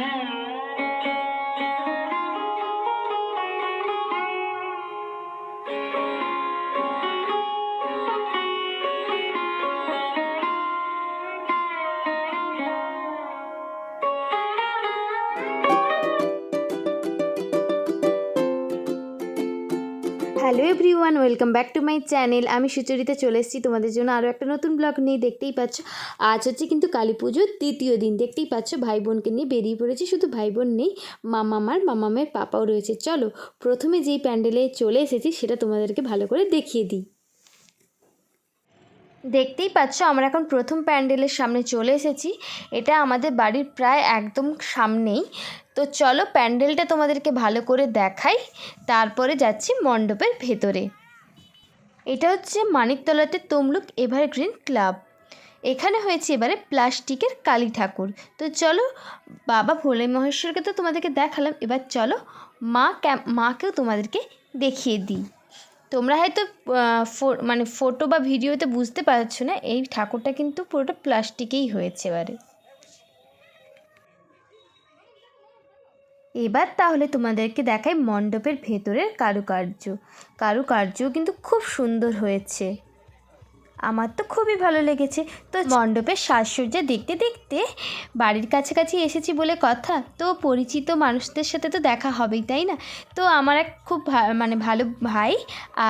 系啊 hello everyone, welcome back to my channel. আমি সুচরিতা, চলে এসেছি তোমাদের জন্য আরও একটা নতুন ব্লগ নিয়ে। দেখতেই পাচ্ছ, আজ হচ্ছে কিন্তু কালী পুজোর তৃতীয় দিন। দেখতেই পাচ্ছ ভাই বোনকে নিয়ে বেরিয়ে পড়েছি। শুধু ভাই বোন নেই মামামার মামামের পাপাও রয়েছে। চলো, প্রথমে যেই প্যান্ডেলে চলে এসেছি, সেটা তোমাদেরকে ভালো করে দেখিয়ে দিই। দেখতেই পাচ্ছ, আমরা এখন প্রথম প্যান্ডেলের সামনে চলে এসেছি। এটা আমাদের বাড়ির প্রায় একদম সামনেই। তো চলো প্যান্ডেলটা তোমাদেরকে ভালো করে দেখাই, তারপরে যাচ্ছি মণ্ডপের ভেতরে। এটা হচ্ছে মানিকতলাতে তমলুক এভারগ্রিন ক্লাব। এখানে হয়েছে এবারে প্লাস্টিকের কালী ঠাকুর। তো চলো, বাবা ভোলে মহেশ্বরকে তো তোমাদেরকে দেখালাম, এবার চলো মা ক্যাম, মাকেও তোমাদেরকে দেখিয়ে দিই। তোমরা হয়তো মানে ফটো বা ভিডিওতে বুঝতে পারছ না, এই ঠাকুরটা কিন্তু পুরোটা প্লাস্টিকেই হয়েছে এবারে। এবার তাহলে তোমাদেরকে দেখাই মণ্ডপের ভেতরের কারুকার্য। কারুকার্য কিন্তু খুব সুন্দর হয়েছে। আমার তো খুবই ভালো লেগেছে। তো মণ্ডপের সাজসজ্জা দেখতে দেখতে বাড়ির কাছাকাছি এসেছি বলে কথা। তো পরিচিত মানুষদের সাথে তো দেখা হবেই, তাই না? তো আমার এক খুব মানে ভালো ভাই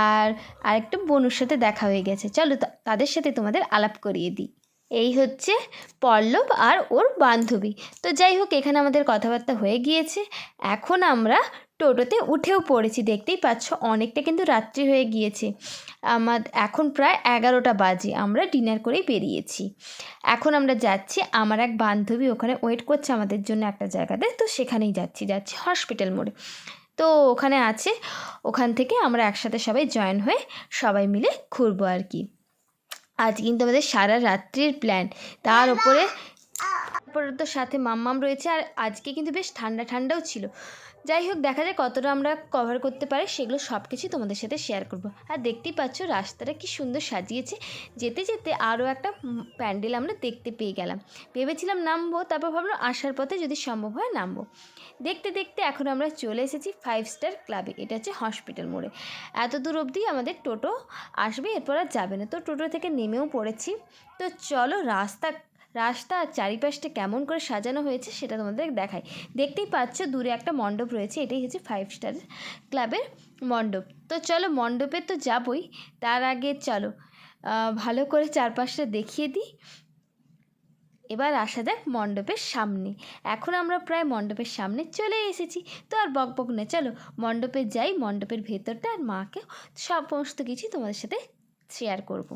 আর আরেকটা বোনের সাথে দেখা হয়ে গেছে। চলো তাদের সাথে তোমাদের আলাপ করিয়ে দিই। এই হচ্ছে পল্লব আর ওর বান্ধবী। তো যাই হোক, এখানে আমাদের কথাবার্তা হয়ে গিয়েছে। এখন আমরা টোটোতে উঠেও পড়েছি, দেখতেই পাচ্ছ অনেকটা কিন্তু রাত্রি হয়ে গিয়েছে। আমার এখন প্রায় এগারোটা বাজে, আমরা ডিনার করেই বেরিয়েছি। এখন আমরা যাচ্ছি, আমার এক বান্ধবী ওখানে ওয়েট করছে আমাদের জন্য একটা জায়গাতে, তো সেখানেই যাচ্ছি যাচ্ছি হসপিটাল মোড়ে। তো ওখানে আছে, ওখান থেকে আমরা একসাথে সবাই জয়েন হয়ে সবাই মিলে ঘুরবো আর কি। আজ কিন্তু আমাদের সারা রাত্রির প্ল্যান, তার উপরে, তারপরে তো সাথে মাম্মাম রয়েছে, আর আজকে কিন্তু বেশ ঠান্ডা ঠান্ডাও ছিল। যাই হোক, দেখা যায় কতটা আমরা কভার করতে পারি। সেগুলো সব কিছু তোমাদের সাথে শেয়ার করব। আর দেখতেই পাচ্ছ, রাস্তাটা কি সুন্দর সাজিয়েছে। যেতে যেতে আরও একটা প্যান্ডেল আমরা দেখতে পেয়ে গেলাম। ভেবেছিলাম নামবো, তারপর ভাবলাম আসার পথে যদি সম্ভব হয় নামবো। দেখতে দেখতে এখন আমরা চলে এসেছি ফাইভ স্টার ক্লাবে এটা হচ্ছে হসপিটাল মোড়ে। এত দূর অবধি আমাদের টোটো আসবে, এরপর আর যাবে না। তো টোটো থেকে নেমেও পড়েছি। তো চলো রাস্তা রাস্তা আর চারিপাশটা কেমন করে সাজানো হয়েছে সেটা তোমাদের দেখাই। দেখতেই পাচ্ছ দূরে একটা মণ্ডপ রয়েছে, এটাই হচ্ছে ফাইভ স্টার ক্লাবের মণ্ডপ। তো চলো মণ্ডপে তো যাবই, তার আগে চলো ভালো করে চারপাশটা দেখিয়ে দিই। এবার আসা যাক মণ্ডপের সামনে। এখন আমরা প্রায় মণ্ডপের সামনে চলে এসেছি। তো আর বক বক না, চলো মণ্ডপে যাই, মণ্ডপের ভেতরটা আর মাকে সমস্ত কিছু তোমাদের সাথে শেয়ার করব।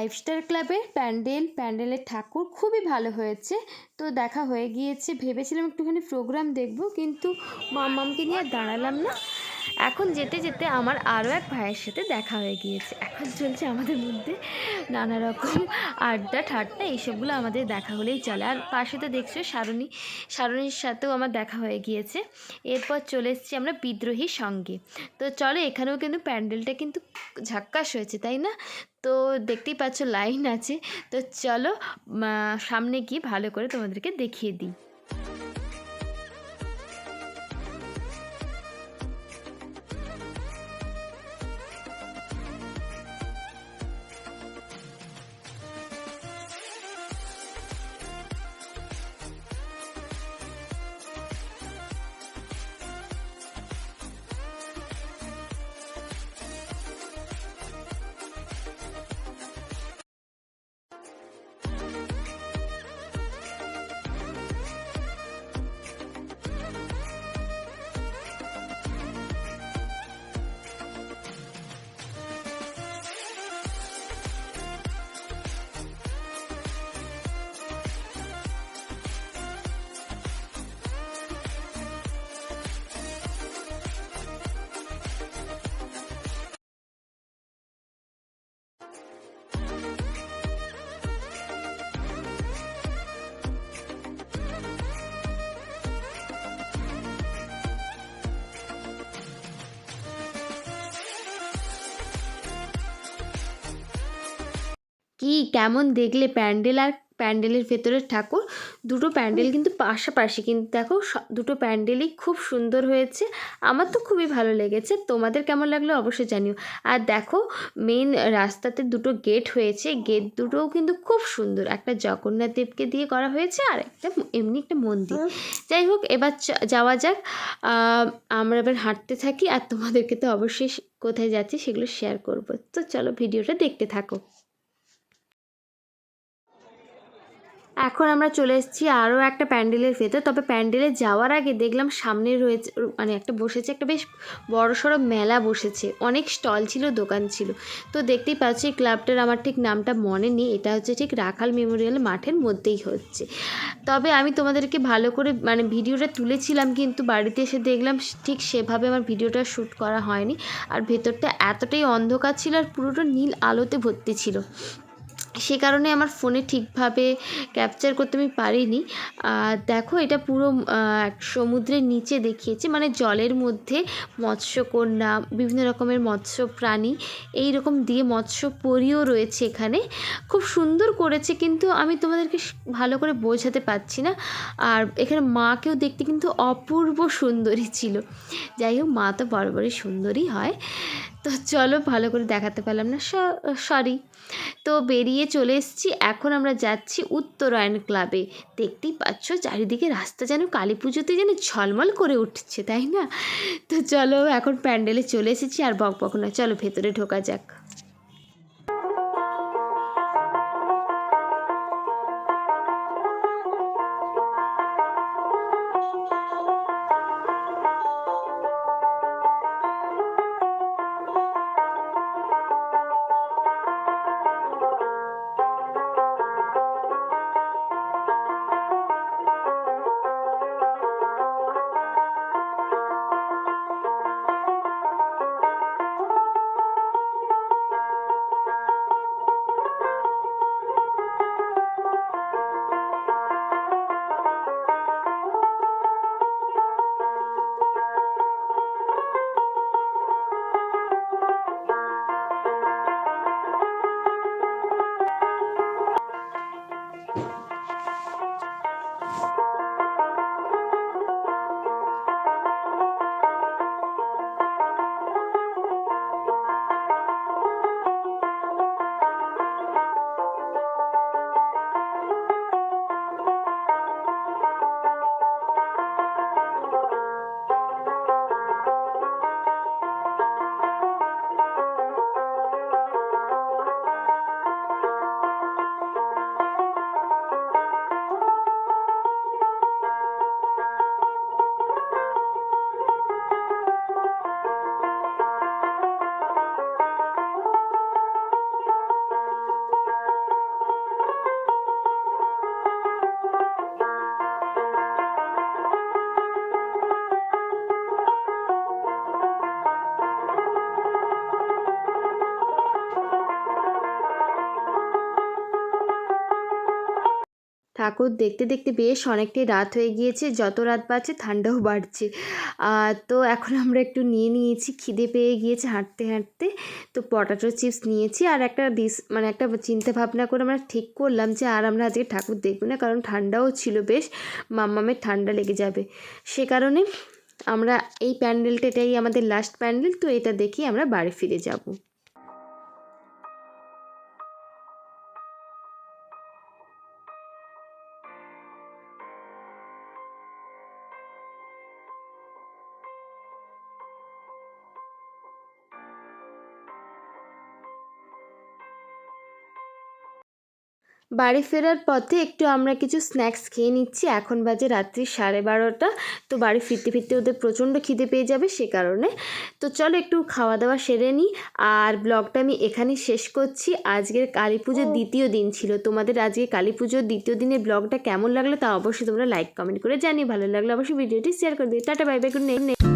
ফাইভ স্টার ক্লাবের প্যান্ডেল প্যান্ডেলের ঠাকুর খুবই ভালো হয়েছে। তো দেখা হয়ে গিয়েছে, ভেবেছিলাম একটুখানি প্রোগ্রাম দেখব, কিন্তু মাম্মামকে নিয়ে আর দাঁড়ালাম না। এখন যেতে যেতে আমার আরও এক ভাইয়ের সাথে দেখা হয়ে গিয়েছে। এখন চলছে আমাদের মধ্যে নানা রকম আড্ডা, ঠাট্টা, এইসবগুলো আমাদের দেখা হলেই চলে। আর পাশে তো দেখছ সারণী, সারণীর সাথেও আমার দেখা হয়ে গিয়েছে। এরপর চলে এসেছি আমরা বিদ্রোহীর সঙ্গে। তো চলো এখানেও কিন্তু প্যান্ডেলটা কিন্তু ঝাক্কাস হয়েছে, তাই না? তো দেখতেই পাচ্ছ লাইন আছে। তো চলো সামনে গিয়ে ভালো করে তোমাদেরকে দেখিয়ে দিই। কি কেমন দেখলে প্যান্ডেল আর প্যান্ডেলের ভেতরের ঠাকুর? দুটো প্যান্ডেল কিন্তু পাশাপাশি কিন্তু দেখো দুটো প্যান্ডেলই খুব সুন্দর হয়েছে। আমার তো খুবই ভালো লেগেছে। তোমাদের কেমন লাগল অবশ্যই জানিও। আর দেখো মেন রাস্তাতে দুটো গেট হয়েছে। গেট দুটোও কিন্তু খুব সুন্দর। একটা জগন্নাথ দেবকে দিয়ে করা হয়েছে আর একটা এমনি একটা মন্দির। যাই হোক এবার যাওয়া যাক। আমরা এবার হাঁটতে থাকি। আর তোমাদেরকে তো অবশ্যই কোথায় যাচ্ছি সেগুলো শেয়ার করব। তো চলো ভিডিওটা দেখতে থাকো। এখন আমরা চলে এসেছি আরও একটা প্যান্ডেলের ভেতর। তবে প্যান্ডেলে যাওয়ার আগে দেখলাম সামনে রয়েছে মানে একটা বসেছে, একটা বেশ বড় সড়ো মেলা বসেছে। অনেক স্টল ছিল, দোকান ছিল। তো দেখতেই পাচ্ছি, এই ক্লাবটার আমার ঠিক নামটা মনে নেই। এটা হচ্ছে ঠিক রাখাল মেমোরিয়াল মাঠের মধ্যেই হচ্ছে। তবে আমি তোমাদেরকে ভালো করে মানে ভিডিওটা তুলেছিলাম, কিন্তু বাড়িতে এসে দেখলাম ঠিক সেভাবে আমার ভিডিওটা শ্যুট করা হয়নি। আর ভেতরটা এতটাই অন্ধকার ছিল আর পুরোটা নীল আলোতে ভর্তি ছিল। সে কারণে আমার ফোনে ঠিকভাবে ক্যাপচার করতে আমি পারিনি। আর দেখো এটা পুরো সমুদ্রের নিচে দেখিয়েছে মানে জলের মধ্যে মৎস্যকন্যা, বিভিন্ন রকমের মৎস্য প্রাণী এই রকম দিয়ে মৎস্য পরীও রয়েছে এখানে। খুব সুন্দর করেছে কিন্তু আমি তোমাদেরকে ভালো করে বোঝাতে পারছি না। আর এখানে মাকেও দেখতে কিন্তু অপূর্ব সুন্দরী ছিল। যাই হোক, মা তো বরাবরই সুন্দরী হয়। তো চলো ভালো করে দেখাতে পারলাম না সরি তো বেরিয়ে চলে এসেছি। এখন আমরা যাচ্ছি উত্তরায়ণ ক্লাবে দেখতেই পাচ্ছ, চারিদিকে রাস্তা যেন কালী পুজোতে যেন ঝলমল করে উঠছে, তাই না? তো চলো, এখন প্যান্ডেলে চলে এসেছি আর বক বক না চলো, ভেতরে ঢোকা যাক। ঠাকুর দেখতে দেখতে বেশ অনেকটাই রাত হয়ে গিয়েছে, যত রাত বাড়ছে ঠান্ডাও বাড়ছে। তো এখন আমরা একটু নিয়ে নিয়েছি, খিদে পেয়ে গিয়েছে হাঁটতে হাঁটতে। তো পটাটো চিপস নিয়েছি আর একটা ডিস মানে একটা চিন্তা ভাবনা করে আমরা ঠিক করলাম যে আর আমরা আজকে ঠাকুর দেখব না, কারণ ঠান্ডাও ছিল বেশ, মাম্মামের ঠান্ডা লেগে যাবে। সে কারণে আমরা এই প্যান্ডেলটা এটাই আমাদের লাস্ট প্যান্ডেল, তো এটা দেখেই আমরা বাড়ি ফিরে যাব। বাড়ি ফেরার পথে একটু আমরা কিছু স্ন্যাক্স খেয়ে নিচ্ছি। এখন বাজে রাত্রি সাড়ে বারোটা। তো বাড়ি ফিরতে ফিরতে ওদের প্রচণ্ড খিদে পেয়ে যাবে সে কারণে। তো চলো একটু খাওয়া দাওয়া সেরে নিই আর ব্লগটা আমি এখানেই শেষ করছি। আজকের কালী পুজোর দ্বিতীয় দিন ছিল। তোমাদের আজকে কালী পুজোর দ্বিতীয় দিনের ব্লগটা কেমন লাগল তা অবশ্যই তোমরা লাইক কমেন্ট করে জানিয়ে ভালো লাগল অবশ্যই ভিডিওটি শেয়ার করে দিও। Tata bye bye good night